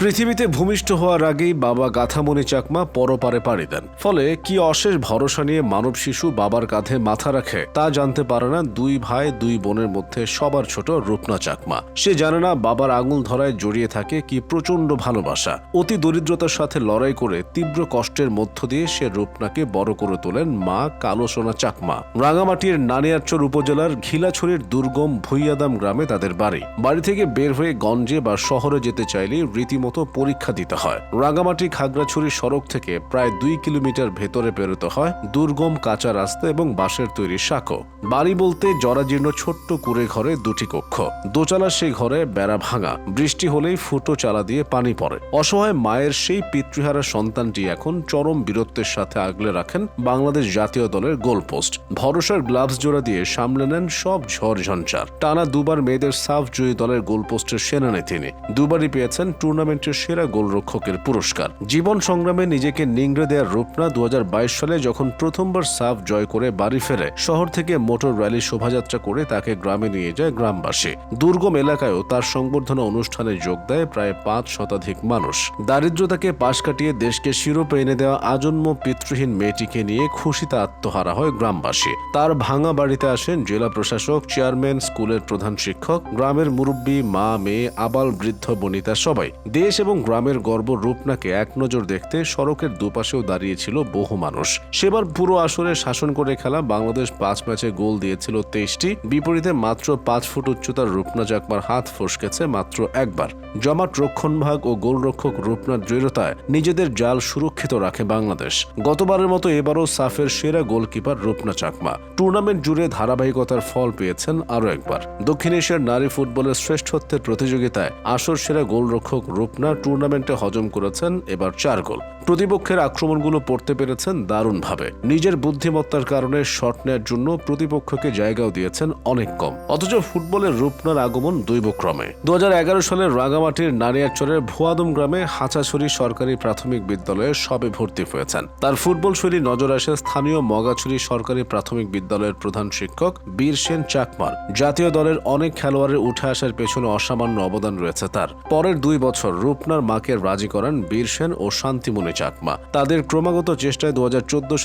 পৃথিবীতে ভূমিষ্ঠ হওয়ার আগেই বাবা গাথামণি চাকমা পরপারে পাড়ি দেন। ফলে কি অশেষ ভরসা নিয়ে মানব শিশু বাবার কাঁধে মাথা রাখে, তা জানতে পারে না দুই ভাই, দুই বোনের মধ্যে সবার ছোট রূপনা চাকমা। সে জানে না বাবার আঙুল ধরায় জড়িয়ে থাকে কি প্রচণ্ড ভালোবাসা। অতি দরিদ্রতার সাথে লড়াই করে তীব্র কষ্টের মধ্য দিয়ে সে রূপনাকে বড় করে তোলেন মা কালো সোনা চাকমা। রাঙামাটির নানিয়ারচর উপজেলার ঘিলাছড়ির দুর্গম ভুইয়াদাম গ্রামে তাদের বাড়ি। বাড়ি থেকে বের হয়ে গঞ্জে বা শহরে যেতে চাইলে রীতিমতো পরীক্ষা দিতে হয়। রাঙামাটি খাগড়াছড়ি সড়ক থেকে প্রায় দুই কিলোমিটার ভেতরে বেরোতে হয় দুর্গম কাঁচা রাস্তা এবং বাঁশের তৈরি সাঁকো। বাড়ি বলতে জরাজীর্ণ ছোট্ট কুড়ে ঘরে দুটি কক্ষ। দোচালা সেই ঘরে বেড়া ভাঙা। বৃষ্টি হলেই ফুটো চালা দিয়ে পানি পড়ে। অসহায় মায়ের সেই পিতৃহারা সন্তানটি এখন চরম বীরত্বের সাথে আগলে রাখেন বাংলাদেশ জাতীয় দলের গোলপোস্ট। ভরসার গ্লাভস জোড়া দিয়ে সামলে নেন সব ঝড় ঝঞ্ঝার। টানা দুবার মেয়েদের সাফ জয়ী দলের গোলপোস্টের সেনানে তিনি। দুবারই পেয়েছেন টুর্নামেন্টের সেরা গোলরক্ষকের পুরস্কার। জীবন সংগ্রামে নিজেকে নিংড়ে দেওয়ার রূপনা দু সালে যখন প্রথমবার সাফ জয় করে বাড়ি ফেরে, শহর থেকে মোটর র্যালি শোভাযাত্রা করে তাকে গ্রামে নিয়ে যায় গ্রামবাসী। দুর্গম এলাকায়ও তার সংবর্ধনা অনুষ্ঠানে যোগ দেয় প্রায় পাঁচ শতাধিক মানুষ। দারিদ্রতাকে পাশ কাটিয়ে দেশকে শিরোপে এনে দেওয়া আজন্ম পিতৃহীন মেয়েটিকে নিয়ে খুশিতে আত্মহারা হয় গ্রামবাসী। তার ভাঙা বাড়িতে আসেন জেলা প্রশাসক, চেয়ারম্যান, স্কুলের প্রধান শিক্ষক, গ্রামের মুরব্বী, মা, মেয়ে, আবাল বৃদ্ধ, বনিতা সবাই। দেশ এবং গ্রামের গর্ব রূপনাকে এক নজর দেখতে সড়কের দুপাশেও দাঁড়িয়েছিল বহু মানুষ। সেবার পুরো আসরে শাসন করে খেলা বাংলাদেশ পাঁচ ম্যাচে গোল দিয়েছিল তেইশটি। বিপরীতে মাত্র পাঁচ ফুট উচ্চতার রূপনা চাকমার হাত ফসকেছে মাত্র একবার। জমাট রক্ষণভাগ ও গোলরক্ষক রূপনার দৃঢ়তায় নিজেদের জাল সুরক্ষিত রাখে বাংলাদেশ। গতবারের মতো এবারও সাফের সেরা গোলকিপার রূপনা চাকমা। টুর্নামেন্ট জুড়ে ধারাবাহিকতার ফল পেয়েছেন আরও একবার। দক্ষিণ এশিয়ার নারী ফুটবলের শ্রেষ্ঠত্বের প্রতিযোগিতায় আসর সেরা গোলরক্ষক রূপনা টুর্নামেন্টে হজম করেছেন এবার চার গোল। প্রতিপক্ষের আক্রমণগুলো পড়তে পেরেছেন দারুণভাবে। নিজের বুদ্ধিমত্তার কারণে শট নেয়ার জন্য প্রতিপক্ষকে জায়গাও দিয়েছেন অনেক কম। অথচ ফুটবলের রূপনার আগমন দৈবক্রমে। দু সালের রাঙামাটির নারিয়াচরের ভুয়াদম গ্রামে হাঁচাছড়ি সরকারি প্রাথমিক বিদ্যালয়ে সবে ভর্তি হয়েছেন। তার ফুটবল শৈলী নজর আসে স্থানীয় মগাছড়ি সরকারি প্রাথমিক বিদ্যালয়ের প্রধান শিক্ষক বীর সেন চাকমার। জাতীয় দলের অনেক খেলোয়াড়ের উঠে আসার পেছনে অসামান্য অবদান রয়েছে তার। পরের দুই বছর রূপনার মাকে রাজি করান বীর সেন ও শান্তিমণি চাকমা। তাদের ক্রমাগত চেষ্টায় দু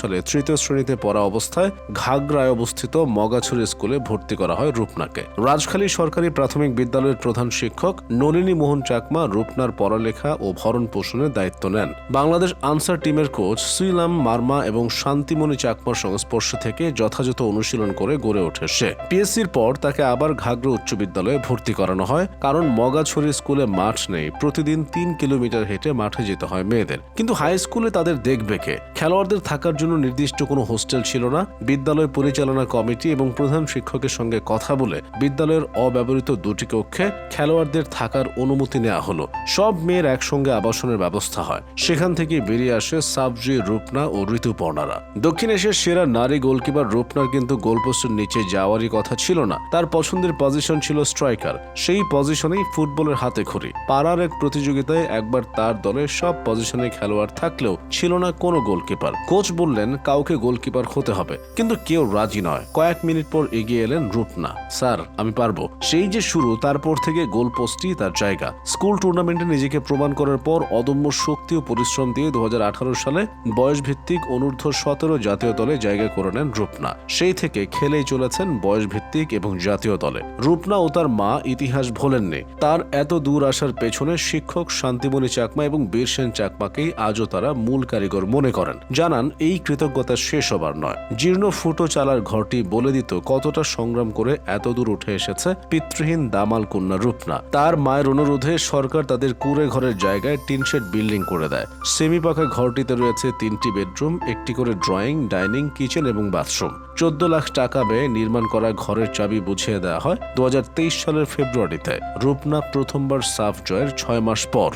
সালে তৃতীয় শ্রেণীতে পড়া অবস্থায় ঘাগড়ায় অবস্থিত মগাছড়ি স্কুলে ভর্তি করা হয় রূপনাকে। রাজখালী সরকারি প্রাথমিক বিদ্যালয়ের প্রধান শিক্ষক নলিনী মোহন চাকমা রূপনার পড়ালেখা ও ভরণ পোষণের দায়িত্ব নেন। বাংলাদেশ আনসার টিমের কোচ সুইলাম মার্মা এবং শান্তিমণি চাকমার সংস্পর্শ থেকে যথাযথ অনুশীলন করে গড়ে ওঠে সে। পিএসসির পর তাকে আবার ঘাগড়া উচ্চ বিদ্যালয়ে ভর্তি করানো হয়, কারণ মগাছড়ি স্কুলে মাঠ নেই, প্রতিদিন তিন কিলোমিটার হেঁটে মাঠে যেতে হয় মেয়েদের। কিন্তু হাই স্কুলে তাদের দেখবে কে? খেলোয়াড়দের থাকার জন্য নির্দিষ্ট কোনো হোস্টেল ছিল না। বিদ্যালয় পরিচালনা কমিটি এবং প্রধান শিক্ষকের সঙ্গে কথা বলে বিদ্যালয়ের অব্যবহৃত দুটি কক্ষে খেলোয়াড়দের থাকার অনুমতি নেওয়া হলো। সব মেয়ের একসঙ্গে আবাসনের ব্যবস্থা হয়। সেখান থেকে বেরিয়ে আসে সাবজি, রূপনা ও ঋতুপর্ণারা। দক্ষিণ এশিয়ার সেরা নারী গোলকিপার রূপনার কিন্তু গোলপোস্টের নিচে যাওয়ারই কথা ছিল না। তার পছন্দের পজিশন ছিল স্ট্রাইকার সেই পজিশনেই ফুটবলের হাতে খড়ি। পাড়ার এক প্রতিযোগিতায় একবার তার দলের সব পজিশনে খেলোয়াড় থাকলেও ছিল না কোনো গোলকিপার কোচ বললেন, কাউকে গোলকিপার হতে হবে। কিন্তু কেউ রাজি নয়। কয়েক মিনিট পর এগিয়ে এলেন রূপনা। স্যার, আমি পারব। সেই যে শুরু, তারপর থেকে গোল পোস্টই তার জায়গা। স্কুল টুর্নামেন্টে নিজেকে প্রমাণ করার পর অদম্য শক্তি ও পরিশ্রম দিয়ে দু সালে বয়সভিত্তিক অনূর্ধ্ব সতেরো জাতীয় দলে জায়গা করে নেন রূপনা। সেই থেকে খেলেই চলেছেন বয়সভিত্তিক এবং জাতীয় দলে। রূপনা ও তার মা ইতিহাস ভোলেননি। তার এত দূর আসার পেছনে শিক্ষক শান্তিমণি চাকমা এবং বীরসেন চাকমাকেই আজও তারা মূল কারিগর মনে করেন। জানান, এই কৃতজ্ঞতা শেষ হবার নয়। জীর্ণ ফুটো চালার ঘরটি বলে দিত কতটা সংগ্রাম করে এত দূর উঠে এসেছে পিতৃহীন দামাল কন্যা রূপনা। তার মায়ের অনুরোধে সরকার তাদের কুড়ে ঘরের জায়গায় টিনশেড বিল্ডিং করে দেয়। সেমি পাকা ঘরটিতে রয়েছে তিনটি বেডরুম, একটি করে ড্রয়িং, ডাইনিং, কিচেন এবং বাথরুম। চোদ্দ লাখ টাকা ব্যয়ে নির্মাণ করা ঘরের চাবি বুঝিয়ে দেওয়া হয়। দু হাজার তেইশ সালের ফেব্রুয়ারিতে রূপনা প্রথমবার সাফ জয়ের ছয় মাস পর